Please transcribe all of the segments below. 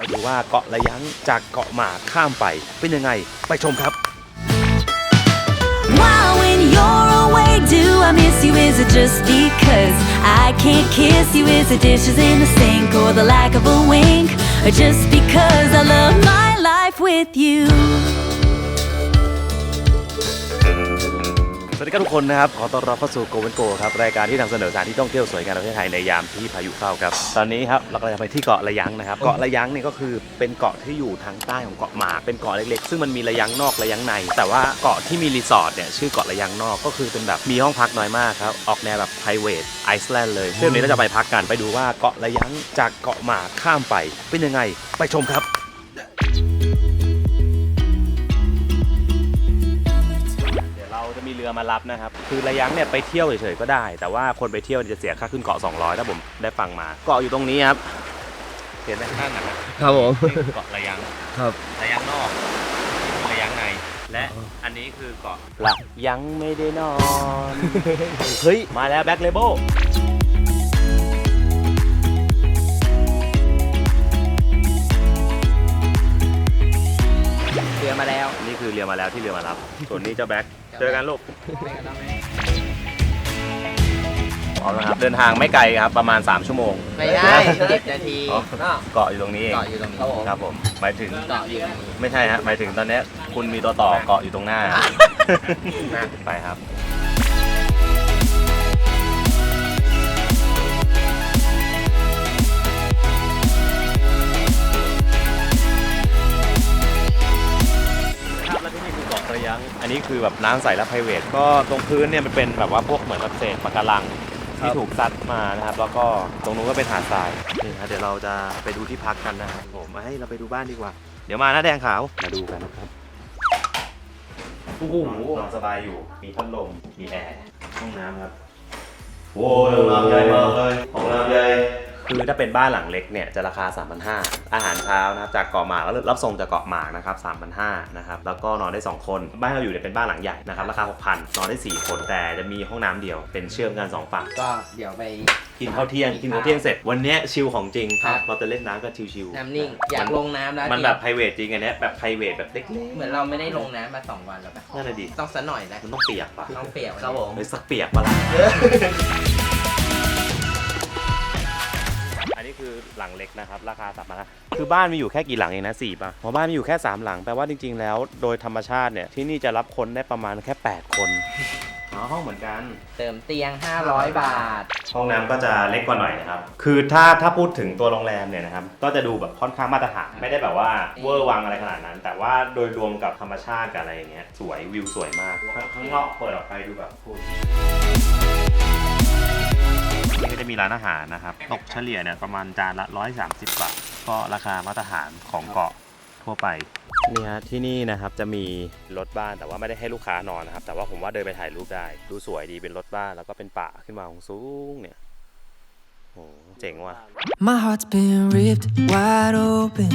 มาดูว่าเกาะระยั้งจากเกาะหมากข้ามไปเป็นยังไง ไปชมครับ Why, when you're away, do I miss you? Is it just because I can't kiss you? Is it dishes in the sink or the lack of a wink? Or just because I love my life with you? วัสดีครับทุกคนนะครับ ขอต้อนรับเข้าสู่โกเวนโกครับ รายการที่นำเสนอสถานที่ท่องเที่ยวสวยงามในประเทศไทยในยามที่พายุเข้าครับ ตอนนี้ครับเรากำลังจะไปที่เกาะระยั้งนะครับ เกาะระยั้งเนี่ยก็คือเป็นเกาะที่อยู่ทางใต้ของเกาะหมาก เป็นเกาะเล็กๆ ซึ่งมันมีระยั้งนอกระยั้งใน แต่ว่าเกาะที่มีรีสอร์ทเนี่ยชื่อเกาะระยั้งนอกก็คือเป็นแบบมีห้องพักน้อยมากครับ ออกแนวแบบ private Iceland เลยซึ่งวันนี้เราจะไปพักกันไปดูว่าเกาะระยั้งจากเกาะหมากข้ามไปเป็นยังไง ไปชมครับ มีเรือมารับนะครับ คือระยั้งเนี่ยไปเที่ยวเฉยๆก็ได้ แต่ว่าคนไปเที่ยวจะเสียค่าขึ้นเกาะ 200 ถ้าผมได้ฟังมา เกาะอยู่ตรงนี้ครับเห็นไหมข้างหลังนะครับผมนี่คือเกาะระยั้งครับ ระยั้งนอก ระยั้งใน และอันนี้คือเกาะระยั้งไม่ได้นอน เฮ้ย มาแล้วแบ็คเลเบลเรือมาแล้ว นี่คือเรือมาแล้วที่เรือมารับ ส่วนนี้เจ้าแบ็ค เจอกันลูกพร้อมแล้วครับเดินทางไม่ไกลครับประมาณ 3 ชั่วโมงไม่ได้เจ็ดนาทีอ๋อเกาะอยู่ตรงนี้เองเกาะอยู่ตรงนี้ครับผมหมายถึงเกาะอยู่ตรงนี้ไม่ใช่ฮะหมายถึงตอนเนี้ยคุณมีตัวต่อเกาะอยู่ตรงหน้าไปครับครับ อันนี้คือแบบน้ำใสและไพรเวทก็ตรงพื้นเนี่ยมันเป็นแบบว่าพวกเหมือนแบบเศษปะการังที่ถูกซัดมานะครับ แล้วก็ตรงนู้นก็เป็นหาดทรายนี่ครับเดี๋ยวเราจะไปดูที่พักกันนะครับผมให้เราไปดูบ้านดีกว่า เดี๋ยวมานะแดงขาวมาดูกันนะครับโอ้โหนอนสบายอยู่ มีพัดลม มีแอร์ ห้องน้ำครับ โว้ยห้องน้ำใหญ่มากเลย ห้องน้ำใหญ่ คือถ้าเป็นบ้านหลังเล็กเนี่ยจะราคา 3,500 อาหารเช้านะครับจากเกาะหมากแล้วรับส่งจากเกาะหมากนะครับ3,500นะครับแล้วก็นอนได้ 2 คน บ้านเราอยู่เนี่ยเป็นบ้านหลังใหญ่นะครับราคา 6,000 นอนได้ 4 คนแต่จะมีห้องน้ำเดียวเป็นเชื่อมกัน2ฝั่ง ก็เดี๋ยวไป กินข้าวเที่ยงกินข้าวเที่ยงเสร็จวันเนี้ยชิลของจริงครับ เราจะเล่นน้ำกันชิลๆน้ำนิ่ง อยากลงน้ำแล้วมันแบบ p r i v a t จริงอันเนี้ยแบบ p r i v a t แบบเล็กเหมือนเราไม่ได้ลงน้ำมาสองวันแล้วปะๆนั่นแหละดิต้องสักหน่อยนะมันต้องเปียกปะต้องเปลี่ยนครับผมเฮ้ยสักเปียกปะล่ะ หลังเล็กนะครับ ราคาสามพันคือบ้านมีอยู่แค่กี่หลังเองนะสี่ป่ะเพราะบ้านมีอยู่แค่3หลังแปลว่าจริง ๆ แล้วโดยธรรมชาติเนี่ยที่นี่จะรับคนได้ประมาณแค่8คนอ๋อห้องเหมือนกัน เติมเตียง 500 บาท ห้องน้ำก็จะเล็กกว่าหน่อยนะครับ คือถ้าถ้าพูดถึงตัวโรงแรมเนี่ยนะครับ ก็จะดูแบบค่อนข้างมาตรฐาน ไม่ได้แบบว่าเวอร์วังอะไรขนาดนั้น แต่ว่าโดยรวมกับธรรมชาติกับอะไรอย่างเงี้ย สวยวิวสวยมาก ข้างข้างนอกเปิดออกไปดูแบบพูด นี่ก็จะมีร้านอาหารนะครับ ตกเฉลี่ยเนี่ยประมาณจานละ 130 บาท ก็ราคามาตรฐานของเกาะทั่วไป นี่ฮะที่นี่นะครับจะมีรถบ้านแต่ว่าไม่ได้ให้ลูกค้านอนนะครับ แต่ว่าผมว่าเดินไปถ่ายรูปได้ ดูสวยดีเป็นรถบ้านแล้วก็เป็นป่าขึ้นมาของสูงเนี่ยโอ้เจ๋งว่ะ My heart's been ripped wide open.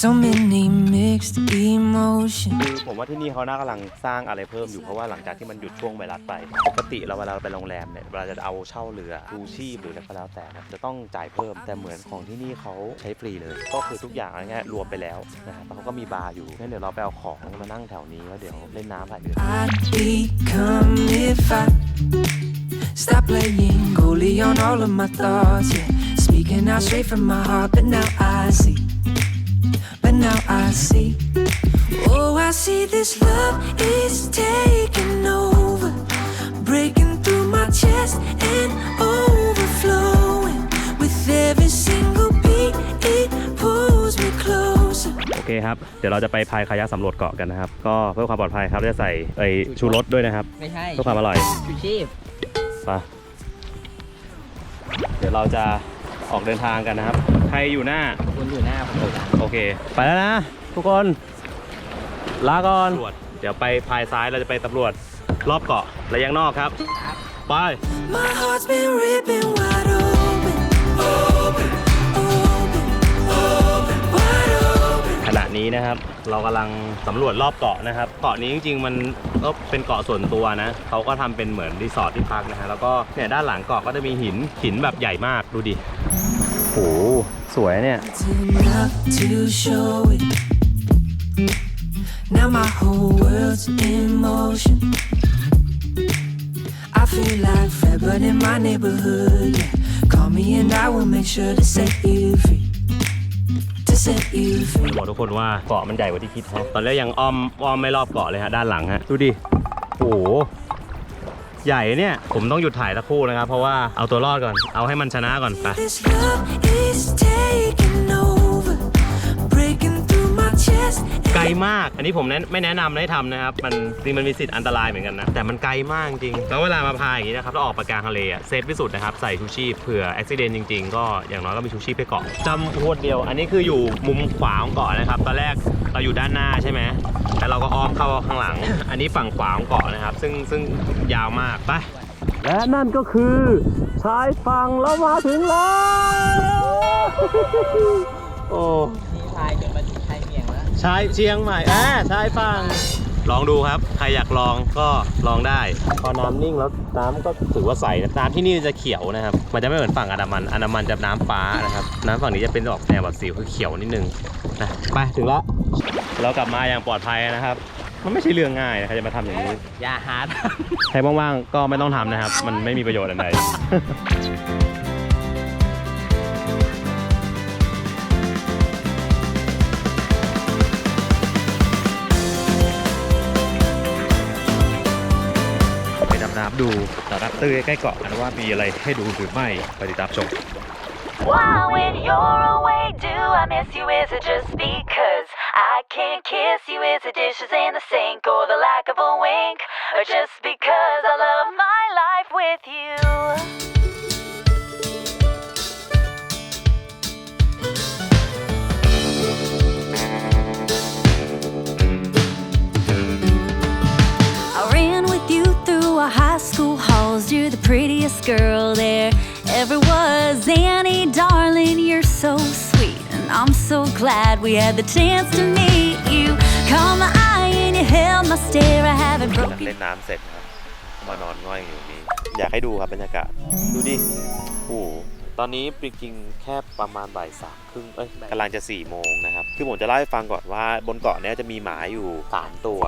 So many mixed emotions. คือผมว่าที่นี่เขาน่ากำลังสร้างอะไรเพิ่มอยู่เพราะว่าหลังจากที่มันหยุดช่วงไวรัสไปปกติเราเวลาเราไปโรงแรมเนี่ยเวลาจะเอาเช่าเรือดูชีพหรืออะไรก็แล้วแต่นะจะต้องจ่ายเพิ่มแต่เหมือนของที่นี่เขาใช้ฟรีเลย ก็คือทุกอย่างอะไรเงี้ยรวมไปแล้วนะครับแล้วเขาก็มีบาร์อยู่งั้นเดี๋ยวเราไปเอาของมานั่งแถวนี้แล้วเดี๋ยวเล่นน้ำถ่ายเรือ I'd become if I stop playing goalie on all of my thoughts. Yeah, speaking out straight from my heart, but now I see. But now I see. Oh, I see this love is taking over, breaking through my chest and overflowing with every single beat. It pulls me closer. โอเคครับ เดี๋ยวเราจะไปพายคายักสำรวจเกาะกันนะครับ ก็เพื่อความปลอดภัยครับเราจะใส่ไอชูรสด้วยนะครับ ไม่ใช่เพื่อความอร่อย ชูชีพ ไปเดี๋ยวเราจะ ออกเดินทางกันนะครับ ใครอยู่หน้า คุณอยู่หน้าผมอยู่หลังโอเค ไปแล้วนะ ทุกคน ลาก่อนเดี๋ยวไปพายซ้ายเราจะไปตำรวจรอบเกาะระยังนอกครับ ไป My heart's been ripping wide open, open, open, นี้นะครับ เรากำลังสำรวจรอบเกาะนะครับ เกาะนี้จริงๆ มันก็เป็นเกาะส่วนตัวนะเขาก็ทำเป็นเหมือนรีสอร์ทที่พักนะฮะแล้วก็เนี่ยด้านหลังเกาะก็จะมีหินหินแบบใหญ่มากดูดิโหสวยเนี่ย Now my whole world's in motion. I feel like Fred, but in my neighborhood. Yeah. Call me and I will make sure to set you free. บอกทุกคนว่าเกาะมันใหญ่กว่าที่คิดฮะตอนแรกยังอ้อมอ้อมไม่รอบเกาะเลยฮะด้านหลังฮะดูดิโอ้โหใหญ่เนี่ยผมต้องหยุดถ่ายสักครู่นะครับ เพราะว่าเอาตัวรอดก่อนเอาให้มันชนะก่อนไป ไกลมาก อันนี้ผมแนะไม่แนะนำให้ทำนะครับ มันจริงมันมีสิทธิ์อันตรายเหมือนกันนะ แต่มันไกลมากจริง แล้วเวลามาพายอย่างนี้นะครับแล้วออกไปกลางทะเลอะเซฟที่สุดนะครับ ใส่ชูชีพเผื่ออุบิเหตุจริง ๆ ก็อย่างน้อยก็มีชูชีพให้เกาะจำพวดเดียว อันนี้คืออยู่มุมขวาของเกาะนะครับ ตอนแรกเราอยู่ด้านหน้าใช่ไหม แต่เราก็อ้อมเข้าข้างหลัง อันนี้ฝั่งขวาของเกาะนะครับ ซึ่งซึ่งยาวมาก ไป และนั่นก็คือชายฝั่งเรามาถึงแล้ว ชายเชียงใหม่อ่าชายฝั่งลองดูครับ ใครอยากลองก็ลองได้ พอน้ำนิ่งแล้วน้ำก็ถือว่าใสนะน้ำที่นี่จะเขียวนะครับ มันจะไม่เหมือนฝั่งอันดามันอันดามันจะน้ำฟ้านะครับ น้ำฝั่งนี้จะเป็นออกแนวแบบสีคือเขียวนิดนึงนะไปถึงแล้วเรากลับมาอย่างปลอดภัยนะครับ มันไม่ใช่เรื่องง่ายนะใครจะมาทำอย่างนี้ อย่าหาทใครว่างๆ ก็ไม่ต้องทำนะครับ มันไม่มีประโยชน์อะไร ดูสารับตื้อใกล้เกาะกันว่ามีอะไรให้ดูหรือไม่ไปติดตามชม Why, when you're away, do I miss you? Is it just because I can't kiss you? Is it dishes in the sink or the lack of a wink? Or just because I love my life with you? Girl there ever was. Annie, darling, you're so sweet. And I'm so glad we had the chance to meet you. Caught my eye and you held my stare. I haven't หลัง broken. เล่นน้ำเสร็จนะครับมานอนง่อยอยู่นี้ อยากให้ดูครับบรรยากาศ ดูดิโอ้โหตอนนี้จริงๆแค่ประมาณบ่ายสามครึ่งเอ้ยกำลังจะ4ี่โมงนะครับ คือผมจะเล่าให้ฟังก่อนว่าบนเกาะเนี้ยจะมีหมาอยู่ 3 ตัว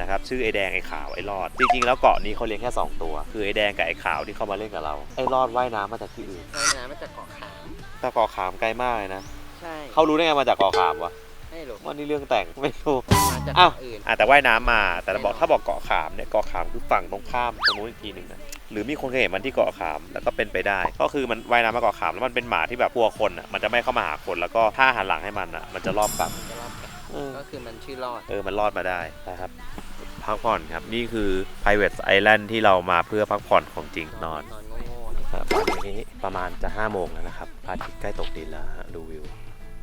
นะครับชื่อไอแดงไอขาวไอรอด จริงๆ แล้วเกาะนี้เขาเลี้ยงแค่ 2 ตัว คือไอแดงกับไอขาวที่เข้ามาเล่นกับเรา ไอรอดว่ายน้ำมาจากที่อื่นำว่ายน้ำมาจากเกาะขามแต่เกาะขามไกลมากเลยนะ ใช่เขารู้ได้ไงมาจากเกาะขามวะไม่รู้ว่านี่เรื่องแต่งไม่รู้มาจากอ้าวเกาะอื่นอะแต่ว่ายน้ำมา แต่เราบอกถ้าบอกเกาะขามเนี่ยเกาะขามคือฝั่งตรงข้ามตรงนู้นอีกทีหนึ่งนะหรือมีคนเคยเห็นมันที่เกาะขามแล้วก็เป็นไปได้ ก็คือมันว่ายน้ำมาเกาะขามแล้วมันเป็นหมาที่แบบกลัวคนอะมันจะไม่เข้ามาหาคนแล้วก็ถ้าหันหลังให้มันอะมันจะรอบกลับจะรอบกันเออก็คือมันชื่อรอดเออมันรอดมาได้นะครับ พักผ่อนครับ นี่คือ private island ที่เรามาเพื่อพักผ่อนของจริงนอนนอนนี่ยครับวันนี้ประมาณจะ5โมงแล้วนะครับพระอาทิตย์ใกล้ตกดินแล้วฮะดูวิว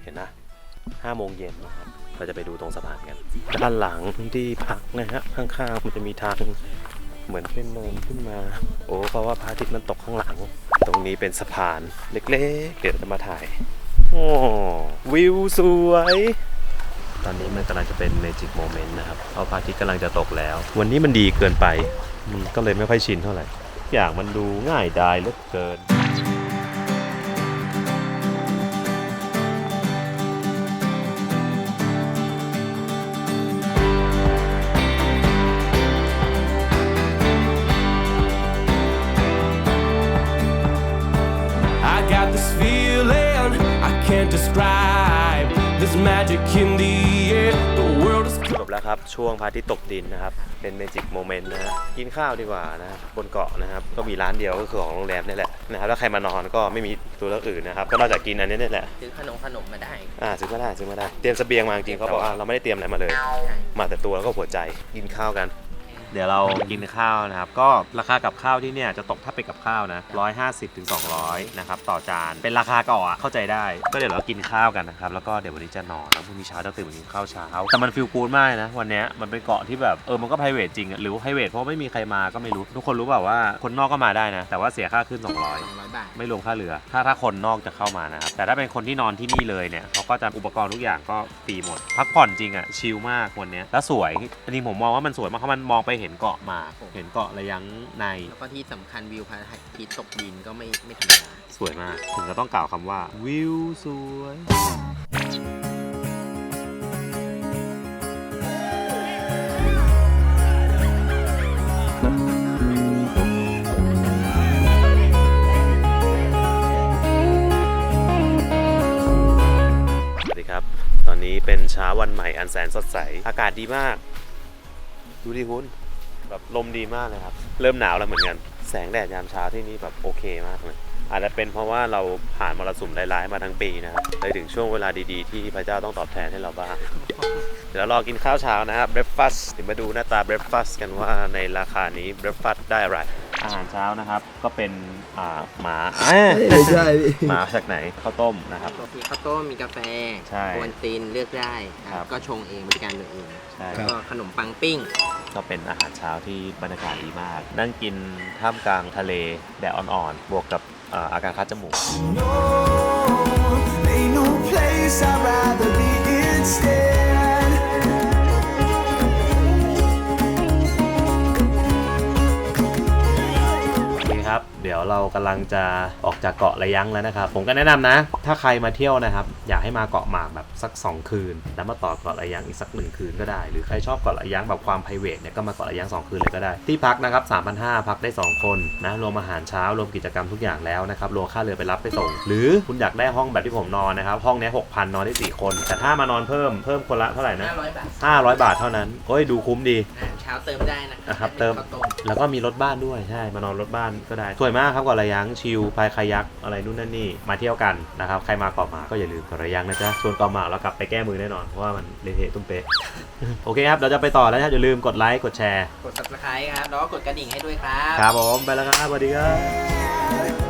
เห็นนะ5โมงเย็นนะครับเราจะไปดูตรงสะพานกันด้านหลังที่พักนะฮะข้างๆมันจะมีทางเหมือนเป็นเนินขึ้นมา โอ้เพราะว่าพระอาทิตย์มันตกข้างหลัง ตรงนี้เป็นสะพานเล็กๆ เดี๋ยวจะมาถ่าย โอ้วิวสวย ตอนนี้มันกำลังจะเป็นเมจิกโมเมนต์นะครับเพราะพระอาทิตย์กำลังจะตกแล้ว วันนี้มันดีเกินไปก็เลยไม่ค่อยชินเท่าไหร่อย่างมันดูง่ายดายเหลือเกิน got this feeling I can't describe. This magic in the บแล้วครับ ช่วงพระอาทิตย์ตกดินนะครับ เป็นเมจิกโมเมนต์นะฮะกินข้าวดีกว่านะครับบนเกาะนะครับ ก็มีร้านเดียวก็คือของโรงแรมนี่แหละนะครับถ้าใครมานอนก็ไม่มีตัวเลือกอื่นนะครับ ก็นอกจากกินอันนี้นี่แหละ ซื้อขนมขนมมาได้ อ่าซื้อมาได้ซื้อมาได้ เตรียมเสบียงมาจริงๆเขาบอกว่าเราไม่ได้เตรียมอะไรมาเลยใช่มาแต่ตัวแล้วก็หัวใจ กินข้าวกัน เดี๋ยวเรากินข้าวนะครับ ก็ราคากับข้าวที่เนี่ยจะตกถ้าเป็นกับข้าวนะ150ถึง200นะครับต่อจานเป็นราคาเก่าอะเข้าใจได้ ก็เดี๋ยวเรากินข้าวกันนะครับแล้วก็เดี๋ยววันนี้จะนอนแล้วพรุ่งนี้เช้าต้องตื่นมากินข้าวเช้าแต่มันฟิลกูดมากนะวันเนี้ยมันเป็นเกาะที่แบบเออมันก็ไพรเวทจริงอะหรือว่าไพรเวทเพราะไม่มีใครมาก็ไม่รู้ ทุกคนรู้เปล่าว่าคนนอกก็มาได้นะ แต่ว่าเสียค่าขึ้น200 200 บาทไม่รวมค่าเรือ ถ้าถ้าคนนอกจะเข้ามานะครับแต่ถ้าเป็นคนที่นอนที่นี่เลยเนี่ยเขาก็จะอุปกรณ์ทุกอย่างก็ฟรีหมด พักผ่อนจริงอะ่ะชิลมากวันเนี้ยแล้วสวยจริงๆผมมองว่ามันสวยมากเพราะมันมองไปเห็นเกาะหมากเห็นเกาะระยังใน แล้วก็ที่สำคัญวิวพระอาทิตย์ตกดินก็ไม่ไม่ธรรมดาสวยมาก ถึงก็ต้องกล่าวคำว่า วิวสวย สวัสดีครับ ตอนนี้เป็นเช้าวันใหม่อันแสนสดใส อากาศดีมาก ดูดิคุณ แบบลมดีมากเลยครับ เริ่มหนาวแล้วเหมือนกัน แสงแดดยามเช้าที่นี่แบบโอเคมากเลยอาจจะเป็นเพราะว่าเราผ่านมรสุมร้ายๆมาทั้งปีนะครับเลยถึงช่วงเวลาดีๆ ที่พระเจ้าต้องตอบแทนให้เราบ้าง เดี๋ยวเรารอกินข้าวเช้านะครับ breakfast เดี๋ยวมาดูหน้าตา breakfast กันว่าในราคานี้ breakfast ได้อะไร อาหารเช้านะครับก็เป็นอ่าหมาอ่าไม่ใช่พี่หมาจากไหนข้าวต้มนะครับมีข้าวต้มมีกาแฟใช่กวนตีนเลือกได้คครัรับบก็ชงเองบริการตัวเองใช่ แล้วก็ขนมปังปิ้ง ก็เป็นอาหารเช้าที่บรรยากาศดีมาก นั่งกินท่ามกลางทะเลแดดอ่อนๆ บวกกับอาการคัดจมูก Ain't no place I'd rather be instead. นี่ครับ เดี๋ยวเรากำลังจะออกจากเกาะระยังแล้วนะครับ ผมก็แนะนำนะ ถ้าใครมาเที่ยวนะครับ อยากให้มาเกาะหมากแบบสัก 2 คืน แล้วมาต่อเกาะระยังอีกสักหนึ่งคืนก็ได้ หรือใครชอบเกาะระยังแบบความ p r i v a t เนี่ยก็มาเกาะระยัง2 คืนเลยก็ได้ ที่พักนะครับ3,500 พักได้ 2 คนนะรวมอาหารเช้ารวมกิจกรรมทุกอย่างแล้วนะครับรวมค่าเรือไปรับไปส่ง หรือคุณอยากได้ห้องแบบที่ผมนอนนะครับห้องเนี้ย6,000 นอนได้สี่คน แต่ถ้ามานอนเพิ่มเพิ่มคนละเท่าไหร่นะ500บาท500 บาทเท่านั้นโอ้ยดูคุ้มดีอาหารเช้าเติมได้นะนะครับเติม ข้าวต้มแล้วก็มีรถบ้านด้วยใช่มานอนรถบ้านก็ได้สวยมากครับเกาะระยังชิลพายคายักอะไรนู่นนั่นนี่มาเที่ยวกันนะครับใครมาเกาะหมากก็อย่าลืมเกาะระยังนะจ๊ะส่วนเกาะหมากเรากลับไปแก้มือแน่นอนเพราะว่ามันเละเทะตุ้มเป๊ะโอเคครับเราจะไปต่อแล้วนะอย่าลืมกดไลค์กดแชร์กด subscribe ครับแล้วก็กดกระดิ่งให้ด้วยครับครับผมไปแล้วครับสวัสดีครับ